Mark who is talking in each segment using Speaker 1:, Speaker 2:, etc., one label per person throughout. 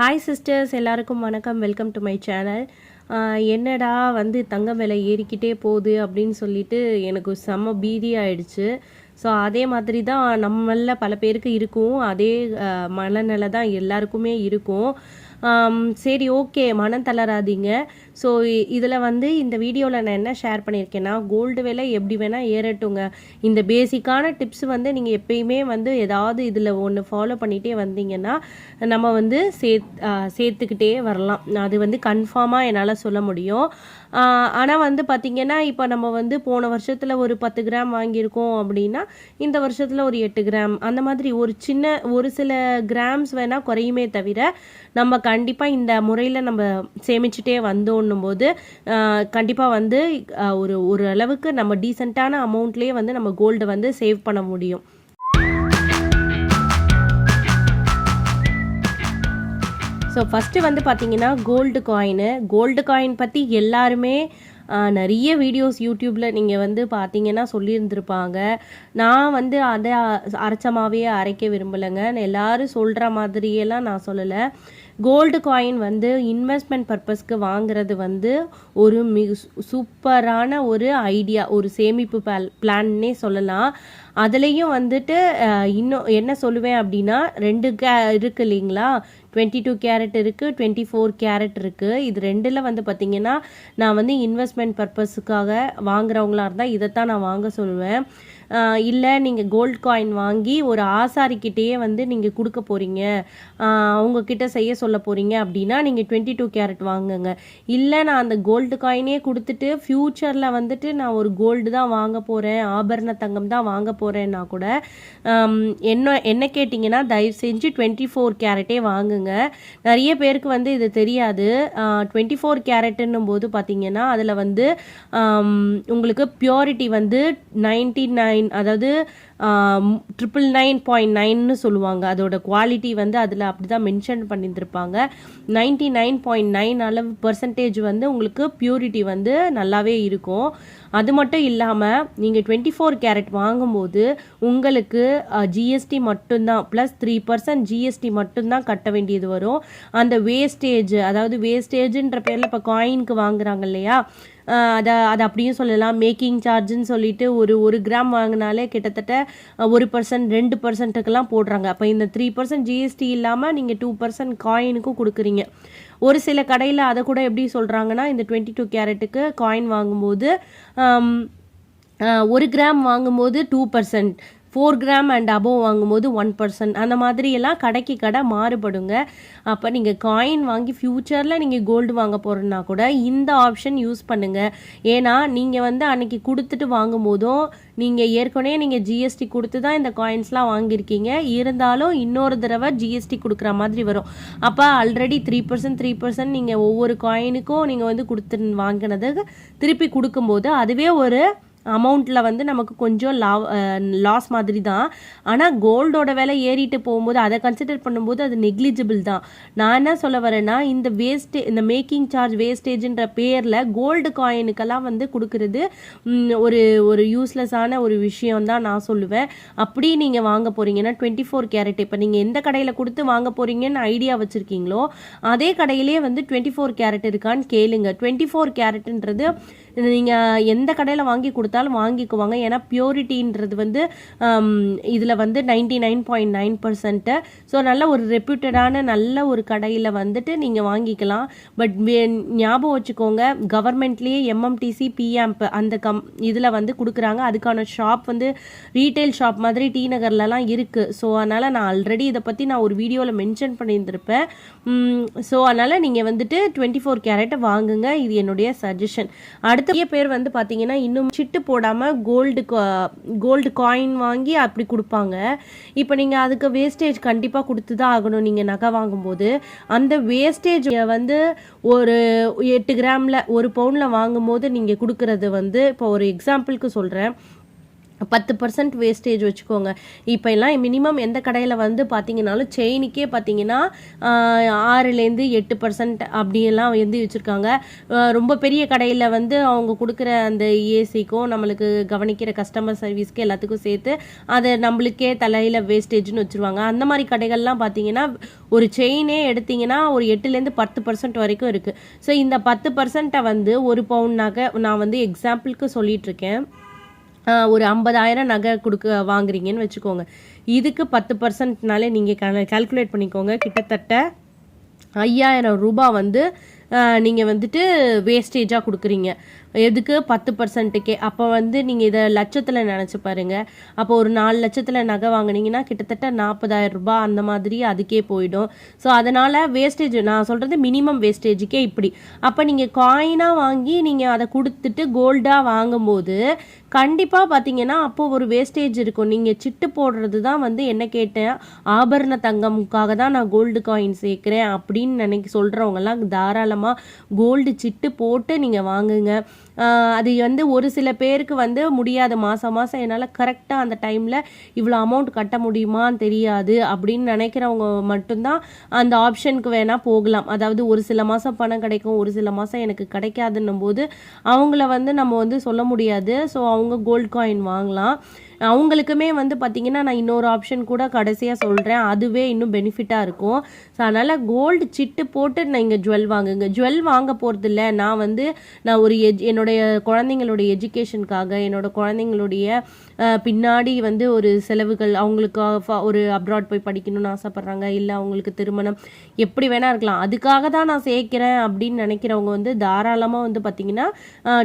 Speaker 1: Hi sisters எல்லாருக்கும் வணக்கம். Welcome to my channel என்னடா வந்து தங்கம் விலை ஏறிக்கிட்டே போகுது அப்படின்னு சொல்லிட்டு எனக்கு செம்ம பீதி ஆயிடுச்சு. ஸோ அதே மாதிரி தான் நம்மள பல பேருக்கு இருக்கும். அதே மனநிலை தான் எல்லாருக்குமே இருக்கும். சரி ஓகே மனம் தளராதீங்க. ஸோ இதில் வந்து இந்த வீடியோவில் நான் என்ன ஷேர் பண்ணியிருக்கேன்னா கோல்டு விலை எப்படி வேணால் ஏறட்டுங்க. இந்த பேசிக்கான டிப்ஸ் வந்து நீங்கள் எப்பயுமே வந்து ஏதாவது இதில் ஒன்று ஃபாலோ பண்ணிகிட்டே வந்தீங்கன்னா நம்ம வந்து சேத் சேர்த்துக்கிட்டே வரலாம். அது வந்து கன்ஃபார்மாக என்னால் சொல்ல முடியும். ஆனால் வந்து பார்த்திங்கன்னா இப்போ நம்ம வந்து போன வருஷத்தில் ஒரு பத்து கிராம் வாங்கியிருக்கோம் அப்படின்னா இந்த வருஷத்தில் ஒரு எட்டு கிராம் அந்த மாதிரி ஒரு சின்ன ஒரு சில கிராம்ஸ் வேணால் குறையுமே தவிர நம்ம கண்டிப்பாக இந்த முறையில் நம்ம சேமிச்சுட்டே வந்தோம் போது கண்டிப்பாக வந்து ஒரு ஒரு அளவுக்கு நம்ம டீசெண்டான அமௌண்ட்லேயே வந்து நம்ம கோல்டை வந்து சேவ் பண்ண முடியும். ஸோ ஃபஸ்ட்டு வந்து பார்த்தீங்கன்னா கோல்டு காயினு. கோல்டு காயின் பற்றி எல்லாருமே நிறைய வீடியோஸ் யூடியூப்பில் நீங்கள் வந்து பார்த்தீங்கன்னா சொல்லியிருந்திருப்பாங்க. நான் வந்து அதை அரைச்சமாகவே அரைக்க விரும்பலைங்க. எல்லாரும் சொல்கிற மாதிரியெல்லாம் நான் சொல்லலை. கோல்டு காயின் வந்து இன்வெஸ்ட்மெண்ட் பர்பஸ்க்கு வாங்குறது வந்து ஒரு மிக சூப்பரான ஒரு ஐடியா ஒரு சேமிப்பு பிளான்னே சொல்லலாம். அதுலேயும் வந்துட்டு இன்னும் என்ன சொல்லுவேன் அப்படின்னா ரெண்டு கே இருக்கு இல்லைங்களா? டுவெண்ட்டி டூ கேரட் இருக்குது டுவெண்ட்டி ஃபோர் கேரட் இருக்குது இது ரெண்டில் வந்து பார்த்திங்கன்னா நான் வந்து இன்வெஸ்ட்மெண்ட் பர்பஸுக்காக வாங்குறவங்களா இருந்தால் இதைத்தான் நான் வாங்க சொல்லுவேன். இல்லை நீங்கள் கோல்ட் காயின் வாங்கி ஒரு ஆசாரிக்கிட்டேயே வந்து நீங்கள் கொடுக்க போகிறீங்க அவங்கக்கிட்ட செய்ய சொல்ல போகிறீங்க அப்படின்னா நீங்கள் டுவெண்ட்டி டூ கேரட் வாங்குங்க. இல்லை நான் அந்த கோல்டு காயினே கொடுத்துட்டு ஃப்யூச்சரில் வந்துட்டு நான் ஒரு கோல்டு தான் வாங்க போகிறேன் ஆபரண தங்கம் தான் வாங்க போகிறேன்னா கூட என்ன என்ன கேட்டிங்கன்னா தயவு செஞ்சு டுவெண்ட்டி ஃபோர் கேரட்டே வாங்குங்க. நிறைய பேருக்கு வந்து இது தெரியாது. டுவெண்ட்டி ஃபோர் கேரட்டுன்னும் போது பார்த்தீங்கன்னா அதில் வந்து உங்களுக்கு பியூரிட்டி வந்து நைன்டி நைன் அதாவது ட்ரிபிள் நைன் பாயிண்ட் நைன்னு சொல்லுவாங்க. அதோட குவாலிட்டி வந்து அதில் அப்படி தான் மென்ஷன் பண்ணியிருந்திருப்பாங்க. நைன்டி நைன் பாயிண்ட் நைன் அளவு பர்சன்டேஜ் வந்து உங்களுக்கு பியூரிட்டி வந்து நல்லாவே இருக்கும். அது மட்டும் இல்லாமல் நீங்கள் டுவெண்ட்டி ஃபோர் கேரட் வாங்கும்போது உங்களுக்கு ஜிஎஸ்டி மட்டும்தான் ப்ளஸ் த்ரீ பர்சன்ட் ஜிஎஸ்டி மட்டும்தான் கட்ட வேண்டியது வரும். அந்த வேஸ்டேஜ் அதாவது வேஸ்டேஜ்ன்ற பேரில் இப்போ காயினுக்கு வாங்குறாங்க இல்லையா? அதை அதை அப்படியும் சொல்லலாம். மேக்கிங் சார்ஜுன்னு சொல்லிட்டு ஒரு ஒரு கிராம் வாங்கினாலே கிட்டத்தட்ட ஒரு பர்சன்ட் ரெண்டு பர்சன்ட்டுக்கெல்லாம் போடுறாங்க. அப்போ இந்த த்ரீ பர்சன்ட் ஜிஎஸ்டி இல்லாமல் நீங்கள் டூ பர்சன்ட் காயினுக்கும் கொடுக்குறீங்க. ஒரு சில கடையில் அதை கூட எப்படி சொல்கிறாங்கன்னா இந்த டுவெண்ட்டி டூ கேரட்டுக்கு காயின் வாங்கும்போது ஒரு கிராம் வாங்கும்போது two percent four gram and above வாங்கும்போது ஒன் பர்சன்ட் அந்த மாதிரியெல்லாம் கடைக்கு கடை மாறுபடுங்க. அப்போ நீங்கள் காயின் வாங்கி ஃப்யூச்சரில் நீங்கள் கோல்டு வாங்க போகிறோன்னா கூட இந்த ஆப்ஷன் யூஸ் பண்ணுங்கள் ஏன்னா நீங்கள் வந்து அன்றைக்கி கொடுத்துட்டு வாங்கும்போதும் நீங்கள் ஏற்கனவே நீங்கள் ஜிஎஸ்டி கொடுத்து தான் இந்த காயின்ஸ்லாம் வாங்கியிருக்கீங்க. இருந்தாலும் இன்னொரு தடவை ஜிஎஸ்டி கொடுக்குற மாதிரி வரும். அப்போ already three percent three percent நீங்கள் ஒவ்வொரு காயினுக்கும் நீங்கள் வந்து கொடுத்து வாங்கினதுக்கு திருப்பி கொடுக்கும்போது அதுவே ஒரு அமௌண்ட்டில் வந்து நமக்கு கொஞ்சம் லா லாஸ் மாதிரி தான் ஆனால் கோல்டோட விலை ஏறிட்டு போகும்போது அதை கன்சிடர் பண்ணும்போது அது நெக்லிஜிபிள் தான். நான் என்ன சொல்ல வரேன்னா இந்த வேஸ்டே இந்த மேக்கிங் சார்ஜ் வேஸ்டேஜ்ன்ற பேரில் கோல்டு காயினுக்கெல்லாம் வந்து கொடுக்கறது ஒரு ஒரு யூஸ்லெஸ்ஸான ஒரு விஷயம் தான் நான் சொல்லுவேன். அப்படி நீங்கள் வாங்க போகிறீங்கன்னா டுவெண்ட்டி ஃபோர் கேரட் இப்போ நீங்கள் எந்த கடையில் கொடுத்து வாங்க போகிறீங்கன்னு ஐடியா வச்சுருக்கீங்களோ அதே கடையிலே வந்து டுவெண்ட்டி ஃபோர் கேரட் இருக்கான்னு கேளுங்க. டுவெண்ட்டி ஃபோர் கேரட்ன்றது நீங்கள் எந்த கடையில் வாங்கி கொடுத்தாலும் வாங்கிக்குவாங்க. ஏன்னா பியூரிட்டின்றது வந்து இதில் வந்து ninety nine point nine percent so நல்ல ஒரு ரெப்யூட்டடான நல்ல ஒரு கடையில் வந்துட்டு நீங்கள் வாங்கிக்கலாம். பட் ஞாபகம் வச்சுக்கோங்க கவர்மெண்ட்லேயே எம்எம்டிசி பிஎம்ப் அந்த கம் இதில் வந்து கொடுக்குறாங்க. அதுக்கான ஷாப் வந்து ரீட்டைல் ஷாப் மாதிரி டி நகர்லலாம் இருக்குது ஸோ அதனால் நான் ஆல்ரெடி இதை பற்றி நான் ஒரு வீடியோவில் மென்ஷன் பண்ணியிருந்திருப்பேன். ஸோ அதனால் நீங்கள் வந்துட்டு டுவெண்ட்டி ஃபோர் கேரட்டை வாங்குங்க. இது என்னுடைய சஜஷன் அடுத்து நிறைய பேர் வந்து பார்த்தீங்கன்னா இன்னும் சிட்டு போடாமல் கோல்டு கோல்டு காயின் வாங்கி அப்படி கொடுப்பாங்க. இப்போ நீங்கள் அதுக்கு வேஸ்டேஜ் கண்டிப்பாக கொடுத்து தான் ஆகணும். நீங்கள் நகை வாங்கும்போது அந்த வேஸ்டேஜ் வந்து ஒரு எட்டு கிராமில் ஒரு பவுனில் வாங்கும்போது நீங்கள் கொடுக்குறது வந்து இப்போ ஒரு எக்ஸாம்பிளுக்கு சொல்கிறேன் பத்து பர்சன்ட் வேஸ்டேஜ் வச்சுக்கோங்க. இப்போ எல்லாம் மினிமம் எந்த கடையில் வந்து பார்த்தீங்கன்னாலும் செயினுக்கே பார்த்தீங்கன்னா ஆறுலேருந்து எட்டு பர்சன்ட் அப்படியெல்லாம் வந்து வச்சுருக்காங்க. ரொம்ப பெரிய கடையில் வந்து அவங்க கொடுக்குற அந்த ஏசிக்கும் நம்மளுக்கு கவனிக்கிற கஸ்டமர் சர்வீஸ்க்கு எல்லாத்துக்கும் சேர்த்து அதை நம்மளுக்கே தலையில் வேஸ்டேஜ்னு வச்சுருவாங்க. அந்த மாதிரி கடைகள்லாம் பார்த்தீங்கன்னா ஒரு செயினே எடுத்தீங்கன்னா ஒரு எட்டுலேருந்து பத்து பர்சன்ட் வரைக்கும் இருக்குது ஸோ இந்த பத்து பர்சன்ட்டை வந்து ஒரு பவுன்னாக்க நான் வந்து எக்ஸாம்பிளுக்கு சொல்லிகிட்ருக்கேன் ஒரு ஐம்பதாயிரம் நகை கொடுக்க வாங்குறீங்கன்னு வச்சுக்கோங்க. இதுக்கு பத்து பர்சன்ட்னாலே நீங்கள் கால்குலேட் பண்ணிக்கோங்க. கிட்டத்தட்ட ஐயாயிரம் ரூபாய் வந்து நீங்கள் வந்துட்டு வேஸ்டேஜாக கொடுக்குறீங்க. எதுக்கு? பத்து பர்சன்ட்டுக்கே. அப்போ வந்து நீங்கள் இதை லட்சத்தில் நினச்சி பாருங்கள் அப்போ ஒரு நாலு லட்சத்தில் நகை வாங்குனீங்கன்னா கிட்டத்தட்ட நாற்பதாயிரம் ரூபாய் அந்த மாதிரி அதுக்கே போயிடும். ஸோ அதனால் வேஸ்டேஜ் நான் சொல்கிறது மினிமம் வேஸ்டேஜுக்கே இப்படி. அப்போ நீங்கள் காயினாக வாங்கி நீங்கள் அதை கொடுத்துட்டு கோல்டாக வாங்கும்போது கண்டிப்பாக பார்த்தீங்கன்னா அப்போ ஒரு வேஸ்டேஜ் இருக்கும். நீங்கள் சிட்டு போடுறது தான் வந்து என்ன கேட்டேன் ஆபரண தங்கமுக்காக தான் நான் கோல்டு காயின் சேர்க்குறேன் அப்படின்னு நினைக்க சொல்கிறவங்கலாம் தாராளமாக கோல்டு சிட்டு போட்டு நீங்கள் வாங்குங்க. அது வந்து ஒரு சில பேருக்கு வந்து முடியாது. மாதம் மாதம் என்னால் கரெக்டாக அந்த டைமில் இவ்வளோ அமௌண்ட் கட்ட முடியுமான்னு தெரியாது. அப்படின்னு நினைக்கிறவங்க மட்டும்தான் அந்த ஆப்ஷனுக்கு வேணால் போகலாம். அதாவது ஒரு சில மாதம் பணம் கிடைக்கும் ஒரு சில மாதம் எனக்கு கிடைக்காதுன்னும் போது அவங்கள வந்து நம்ம வந்து சொல்ல முடியாது. ஸோ அவங்க கோல்ட் காயின் வாங்கலாம். அவங்களுக்குமே வந்து பார்த்திங்கன்னா நான் இன்னொரு ஆப்ஷன் கூட கடைசியாக சொல்கிறேன் அதுவே இன்னும் பெனிஃபிட்டாக இருக்கும். ஸோ அதனால் கோல்டு சிட்டு போட்டு நான் நீங்கள் ஜுவல் வாங்குங்க. ஜுவல் வாங்க போகிறதில்ல நான் வந்து நான் ஒரு எஜ் என்னுடைய குழந்தைங்களுடைய எஜுகேஷனுக்காக என்னோட குழந்தைங்களுடைய பின்னாடி வந்து ஒரு செலவுகள் அவங்களுக்கு ஒரு அப்ராட் போய் படிக்கணும்னு ஆசைப்பட்றாங்க இல்லை அவங்களுக்கு திருமணம் எப்படி வேணால் இருக்கலாம். அதுக்காக தான் நான் சேர்க்கிறேன் அப்படின்னு நினைக்கிறவங்க வந்து தாராளமாக வந்து பார்த்திங்கன்னா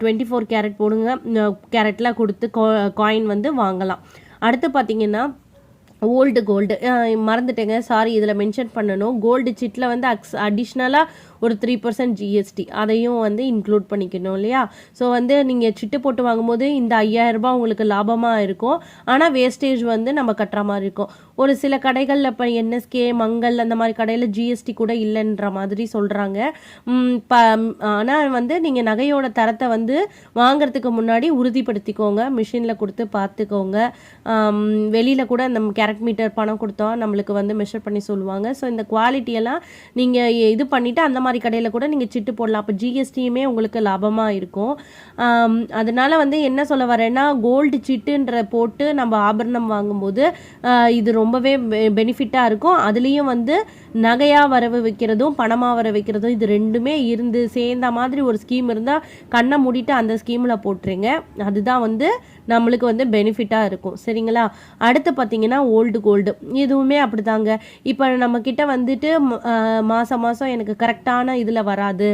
Speaker 1: டுவெண்ட்டி ஃபோர் கேரட் போடுங்க. கேரட்லாம் கொடுத்து காயின் வந்து வாங்கலாம். அடுத்து பார்த்தீங்கன்னா ஓல்டு கோல்டு மறந்துட்டேங்க. சாரி இதில் மென்ஷன் பண்ணணும். கோல்டு சிட்டில் வந்து அக்ஸ் அடிஷ்னலாக ஒரு த்ரீ பர்சன்ட் ஜிஎஸ்டி அதையும் வந்து இன்க்ளூட் பண்ணிக்கணும் இல்லையா? ஸோ வந்து நீங்கள் சிட்டு போட்டு வாங்கும்போது இந்த 5000 ரூபாய் உங்களுக்கு லாபமாக இருக்கும். ஆனால் வேஸ்டேஜ் வந்து நம்ம கட்டுற மாதிரி இருக்கும். ஒரு சில கடைகளில் இப்போ என்எஸ்கே மங்கள் அந்த மாதிரி கடையில் ஜிஎஸ்டி கூட இல்லைன்ற மாதிரி சொல்கிறாங்க ப ஆனால் வந்து நீங்கள் நகையோட தரத்தை வந்து வாங்குறதுக்கு முன்னாடி உறுதிப்படுத்திக்கோங்க. மிஷினில் கொடுத்து பார்த்துக்கோங்க. வெளியில் கூட அந்த கேரட் மீட்டர் பணம் கொடுத்தோம் நம்மளுக்கு வந்து மெஷர் பண்ணி சொல்லுவாங்க. ஸோ இந்த குவாலிட்டியெல்லாம் நீங்கள் இது பண்ணிவிட்டு அந்த மாதிரி மாதிரி கடையில் கூட நீங்கள் சிட்டு போடலாம். அப்போ ஜிஎஸ்டியுமே உங்களுக்கு லாபமாக இருக்கும். அதனால் வந்து என்ன சொல்ல வரேன்னா கோல்டு சிட்டுன்ற போட்டு நம்ம ஆபரணம் வாங்கும்போது இது ரொம்பவே பெனிஃபிட்டாக இருக்கும். அதுலேயும் வந்து நகையாக வரவு வைக்கிறதும் பணமாக வர வைக்கிறதும் இது ரெண்டுமே இருந்து சேர்ந்த மாதிரி ஒரு ஸ்கீம் இருந்தால் கண்ணை மூடிட்டு அந்த ஸ்கீமில் போட்டுருங்க. அதுதான் வந்து நம்மளுக்கு வந்து பெனிஃபிட்டாக இருக்கும். சரிங்களா? அடுத்து பார்த்தீங்கன்னா ஓல்டு கோல்டு இதுவுமே அப்படிதாங்க இப்போ நம்மக்கிட்ட வந்துட்டு மாதம் மாதம் எனக்கு கரெக்டான இதில் வராது.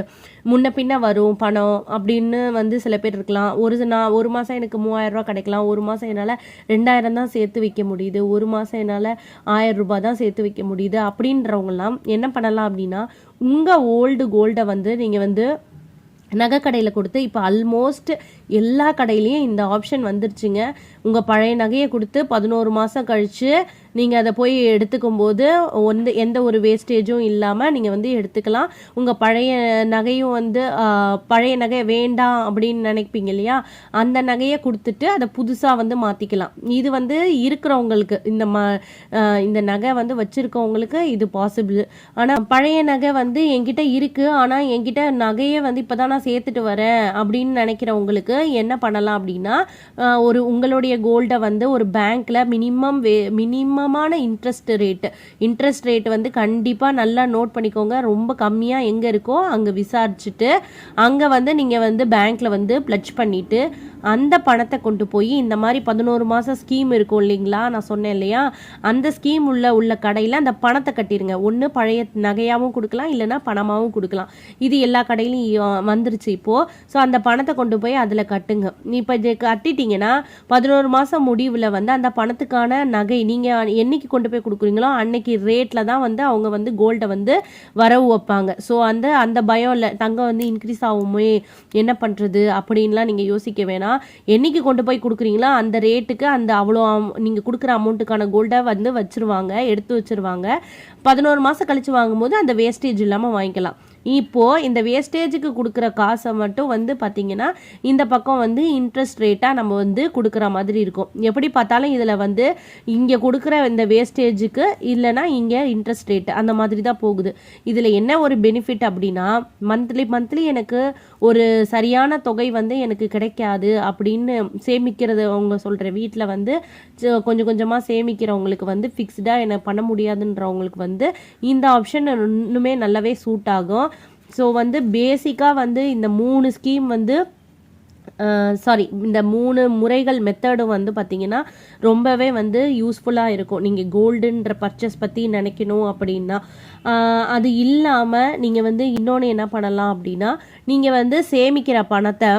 Speaker 1: முன்ன பின்ன வரும் பணம் அப்படின்னு வந்து சில பேர் இருக்கலாம். ஒரு நான் ஒரு மாதம் எனக்கு மூவாயிரம் கிடைக்கலாம். ஒரு மாதம் என்னால் ரெண்டாயிரம் தான் சேர்த்து வைக்க முடியுது. ஒரு மாதம் என்னால் ஆயிரம் ரூபாய் தான் சேர்த்து வைக்க முடியுது. அப்படின்றவங்கலாம் என்ன பண்ணலாம் அப்படின்னா உங்கள் ஓல்டு கோல்டை வந்து நீங்கள் வந்து நகை கடையில் கொடுத்து இப்போ ஆல்மோஸ்ட் எல்லா கடையிலையும் இந்த ஆப்ஷன் வந்துருச்சுங்க. உங்கள் பழைய நகையை கொடுத்து பதினோரு மாதம் கழித்து நீங்கள் அதை போய் எடுத்துக்கும் போது வந்து எந்த ஒரு வேஸ்டேஜும் இல்லாமல் நீங்கள் வந்து எடுத்துக்கலாம். உங்கள் பழைய நகையும் வந்து பழைய நகை வேண்டாம் அப்படின்னு நினைப்பீங்க இல்லையா? அந்த நகையை கொடுத்துட்டு அதை புதுசாக வந்து மாற்றிக்கலாம் இது வந்து இருக்கிறவங்களுக்கு இந்த ம இந்த நகை வந்து வச்சுருக்கவங்களுக்கு இது பாசிபிள் ஆனால் பழைய நகை வந்து என்கிட்ட இருக்குது ஆனால் என்கிட்ட நகையை வந்து இப்போ தான் நான் சேர்த்துட்டு வரேன் அப்படின்னு நினைக்கிறவங்களுக்கு என்ன பண்ணலாம் அப்படின்னா ஒரு உங்களுடைய கோல்டை வந்து ஒரு பேங்க்கில் மினிமம் வே மினிமம் மினிமமான இன்ட்ரெஸ்ட் ரேட்டு இன்ட்ரெஸ்ட் ரேட் வந்து கண்டிப்பாக நல்லா நோட் பண்ணிக்கோங்க. ரொம்ப கம்மியாக எங்கே இருக்கோ அங்கே விசாரிச்சுட்டு அங்கே வந்து நீங்கள் வந்து பேங்க்கில் வந்து ப்ளச் பண்ணிவிட்டு அந்த பணத்தை கொண்டு போய் இந்த மாதிரி பதினோரு மாதம் ஸ்கீம் இருக்கும் இல்லைங்களா? நான் சொன்னேன் இல்லையா? அந்த ஸ்கீம் உள்ள உள்ள கடையில் அந்த பணத்தை கட்டிடுங்க ஒன்று பழைய நகையாகவும் கொடுக்கலாம் இல்லைன்னா பணமாகவும் கொடுக்கலாம். இது எல்லா கடையிலையும் வந்துருச்சு இப்போது ஸோ அந்த பணத்தை கொண்டு போய் அதில் கட்டுங்க. இப்போ இது கட்டிட்டீங்கன்னா பதினோரு மாதம் முடிவில் வந்து அந்த பணத்துக்கான நகை நீங்கள் என்னைக்கு கொண்டு போய் கொடுக்குறீங்களோ அன்னைக்கு ரேட்டில் தான் வந்து அவங்க வந்து கோல்டை வந்து வரவு வைப்பாங்க. ஸோ அந்த அந்த பயம் இல்லை. தங்கம் வந்து இன்க்ரீஸ் ஆகுமே என்ன பண்ணுறது அப்படின்லாம் நீங்கள் யோசிக்க வேணாம். என்னைக்கு கொண்டு போய் கொடுக்குறீங்களோ அந்த ரேட்டுக்கு அந்த அவ்வளோ நீங்கள் கொடுக்குற அமௌண்ட்டுக்கான கோல்டை வந்து வச்சுருவாங்க எடுத்து வச்சிருவாங்க. பதினோரு மாதம் கழித்து வாங்கும்போது அந்த வேஸ்டேஜ் இல்லாமல் வாங்கிக்கலாம். இப்போது இந்த வேஸ்டேஜுக்கு கொடுக்குற காசை மட்டும் வந்து பார்த்திங்கன்னா இந்த பக்கம் வந்து இன்ட்ரெஸ்ட் ரேட்டாக நம்ம வந்து கொடுக்குற மாதிரி இருக்கும். எப்படி பார்த்தாலும் இதில் வந்து இங்கே கொடுக்குற இந்த வேஸ்டேஜுக்கு இல்லைனா இங்கே இன்ட்ரெஸ்ட் ரேட் அந்த மாதிரி தான் போகுது. இதில் என்ன ஒரு பெனிஃபிட் அப்படின்னா மந்த்லி மந்த்லி எனக்கு ஒரு சரியான தொகை வந்து எனக்கு கிடைக்காது அப்படின்னு சேமிக்கிறது அவங்க சொல்கிற வீட்டில் வந்து கொஞ்சம் கொஞ்சமாக சேமிக்கிறவங்களுக்கு வந்து ஃபிக்ஸ்டாக என்ன பண்ண முடியாதுன்றவங்களுக்கு வந்து இந்த ஆப்ஷன் இன்னுமே நல்லாவே சூட் ஆகும். ஸோ வந்து பேசிக்காக வந்து இந்த மூணு ஸ்கீம் வந்து சாரி இந்த மூணு முறைகள் மெத்தடும் வந்து பார்த்திங்கன்னா ரொம்பவே வந்து யூஸ்ஃபுல்லாக இருக்கும். நீங்கள் கோல்டுன்ற பர்ச்சேஸ் பற்றி நினைக்கணும் அப்படின்னா. அது இல்லாமல் நீங்கள் வந்து இன்னொன்று என்ன பண்ணலாம் அப்படின்னா நீங்கள் வந்து சேமிக்கிற பணத்தை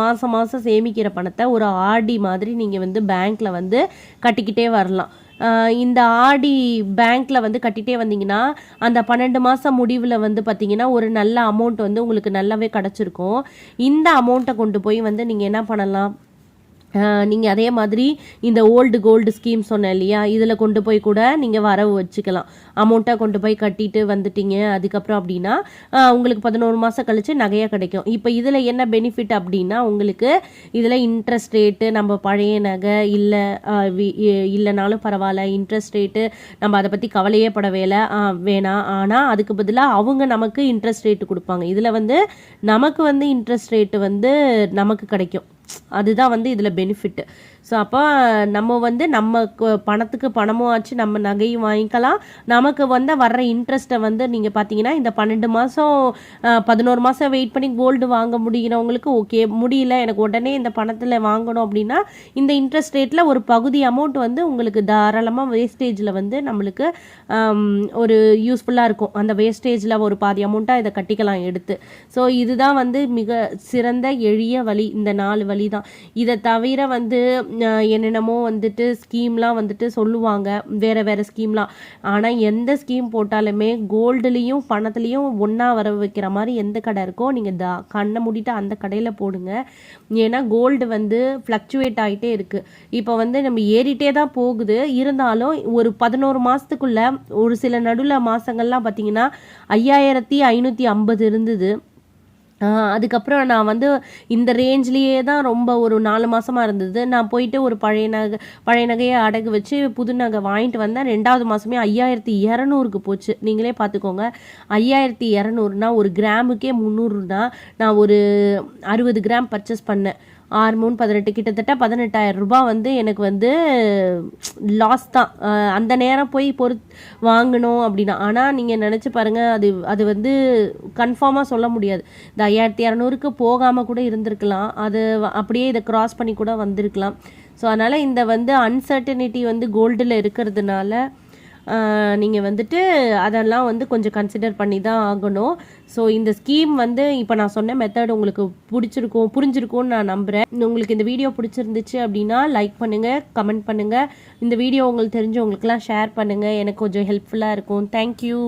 Speaker 1: மாதம் மாதம் சேமிக்கிற பணத்தை ஒரு ஆர்டி மாதிரி நீங்கள் வந்து பேங்க்கில் வந்து கட்டிக்கிட்டே வரலாம். இந்த ஆடி பேங்க்ல வந்து கட்டிட்டே வந்தீங்கன்னா அந்த பன்னெண்டு மாதம் முடிவில் வந்து பார்த்திங்கன்னா ஒரு நல்ல அமௌண்ட் வந்து உங்களுக்கு நல்லாவே கிடச்சிருக்கும். இந்த அமௌண்ட்டை கொண்டு போய் வந்து நீங்கள் என்ன பண்ணலாம்? நீங்கள் அதே மாதிரி இந்த ஓல்டு கோல்டு ஸ்கீம் சொன்னேன் இல்லையா? இதில் கொண்டு போய் கூட நீங்கள் வரவு வச்சுக்கலாம். அமௌண்ட்டாக கொண்டு போய் கட்டிட்டு வந்துட்டீங்க. அதுக்கப்புறம் அப்படின்னா உங்களுக்கு பதினோரு மாதம் கழித்து நகையாக கிடைக்கும். இப்போ இதில் என்ன பெனிஃபிட் அப்படின்னா உங்களுக்கு இதில் இன்ட்ரெஸ்ட் ரேட்டு நம்ம பழைய நகை இல்லை இல்லைனாலும் பரவாயில்ல. இன்ட்ரெஸ்ட் ரேட்டு நம்ம அதை பற்றி கவலையே பட வேலை வேணாம் ஆனால் அதுக்கு பதிலாக அவங்க நமக்கு இன்ட்ரெஸ்ட் ரேட்டு கொடுப்பாங்க. இதில் வந்து நமக்கு வந்து இன்ட்ரெஸ்ட் ரேட்டு வந்து நமக்கு கிடைக்கும். அதுதான் வந்து இதில் பெனிஃபிட் ஸோ அப்போ நம்ம வந்து நம்ம பணத்துக்கு பணமும் ஆச்சு நம்ம நகையும் வாங்கிக்கலாம். நமக்கு வந்து வர்ற இன்ட்ரெஸ்ட்டை வந்து நீங்கள் பார்த்தீங்கன்னா இந்த பன்னெண்டு மாதம் பதினோரு மாதம் வெயிட் பண்ணி கோல்டு வாங்க முடிகிறவங்களுக்கு ஓகே முடியல எனக்கு உடனே இந்த பணத்தில் வாங்கணும் அப்படின்னா இந்த இன்ட்ரெஸ்ட் ரேட்டில் ஒரு பகுதி அமௌண்ட் வந்து உங்களுக்கு தாராளமாக வேஸ்டேஜில் வந்து நம்மளுக்கு ஒரு யூஸ்ஃபுல்லாக இருக்கும். அந்த வேஸ்டேஜில் ஒரு பாதி அமௌண்ட்டாக இதை கட்டிக்கலாம் எடுத்து. ஸோ இதுதான் வந்து மிக சிறந்த எளிய வழி. இந்த நாலு வழி தான் இதை தவிர வந்து என்னென்னமோ வந்துட்டு ஸ்கீம்லாம் வந்துட்டு சொல்லுவாங்க. வேறு வேறு ஸ்கீம்லாம். ஆனால் எந்த ஸ்கீம் போட்டாலுமே கோல்டுலேயும் பணத்துலேயும் ஒன்றா வர வைக்கிற மாதிரி எந்த கடை இருக்கோ நீங்கள் தா கண்ணை மூடிட்டு அந்த கடையில் போடுங்க. ஏன்னா கோல்டு வந்து ஃப்ளக்சுவேட் ஆகிட்டே இருக்குது இப்போ வந்து நம்ம ஏறிட்டே தான் போகுது. இருந்தாலும் ஒரு பதினோரு மாதத்துக்குள்ளே ஒரு சில நடுவில் மாதங்கள்லாம் பார்த்தீங்கன்னா ஐயாயிரத்தி ஐநூற்றி ஐம்பது இருந்தது. அதுக்கப்புறம் நான் வந்து இந்த ரேஞ்ச்லேயே தான் ரொம்ப ஒரு நாலு மாதமாக இருந்தது. நான் போயிட்டு ஒரு பழைய நகை பழைய நகையை அடகு வச்சு புது நகை வாங்கிட்டு வந்தேன். ரெண்டாவது மாதமே ஐயாயிரத்தி இரநூறுக்கு போச்சு. நீங்களே பார்த்துக்கோங்க ஐயாயிரத்தி இரநூறுனா ஒரு கிராமுக்கே முந்நூறுனா நான் ஒரு அறுபது கிராம் பர்ச்சேஸ் பண்ணேன். ஆறு மூணு பதினெட்டு கிட்டத்தட்ட பதினெட்டாயிரம் ரூபாய் வந்து எனக்கு வந்து லாஸ் தான். அந்த நேரம் போய் பொறு வாங்கணும் அப்படின்னா. ஆனால் நீங்கள் நினச்சி பாருங்கள் அது அது வந்து கன்ஃபார்மாக சொல்ல முடியாது. இந்த ஐயாயிரத்தி இரநூறுக்கு போகாமல் கூட இருந்திருக்கலாம். அது அப்படியே இதை கிராஸ் பண்ணி கூட வந்திருக்கலாம். ஸோ அதனால் இந்த வந்து அன்சர்டனிட்டி வந்து கோல்டில் இருக்கிறதுனால நீங்கள் வந்துட்டு அதெல்லாம் வந்து கொஞ்சம் கன்சிடர் பண்ணி தான் ஆகணும். ஸோ இந்த ஸ்கீம் வந்து இப்போ நான் சொன்ன மெத்தட் உங்களுக்கு பிடிச்சிருக்கும் புரிஞ்சிருக்கும்னு நான் நம்புகிறேன் உங்களுக்கு இந்த வீடியோ பிடிச்சிருந்துச்சு அப்படின்னா லைக் பண்ணுங்கள் கமெண்ட் பண்ணுங்கள் இந்த வீடியோ உங்களுக்கு தெரிஞ்சவங்களுக்குலாம் ஷேர் பண்ணுங்கள் எனக்கு கொஞ்சம் ஹெல்ப்ஃபுல்லாக இருக்கும். தேங்க்யூ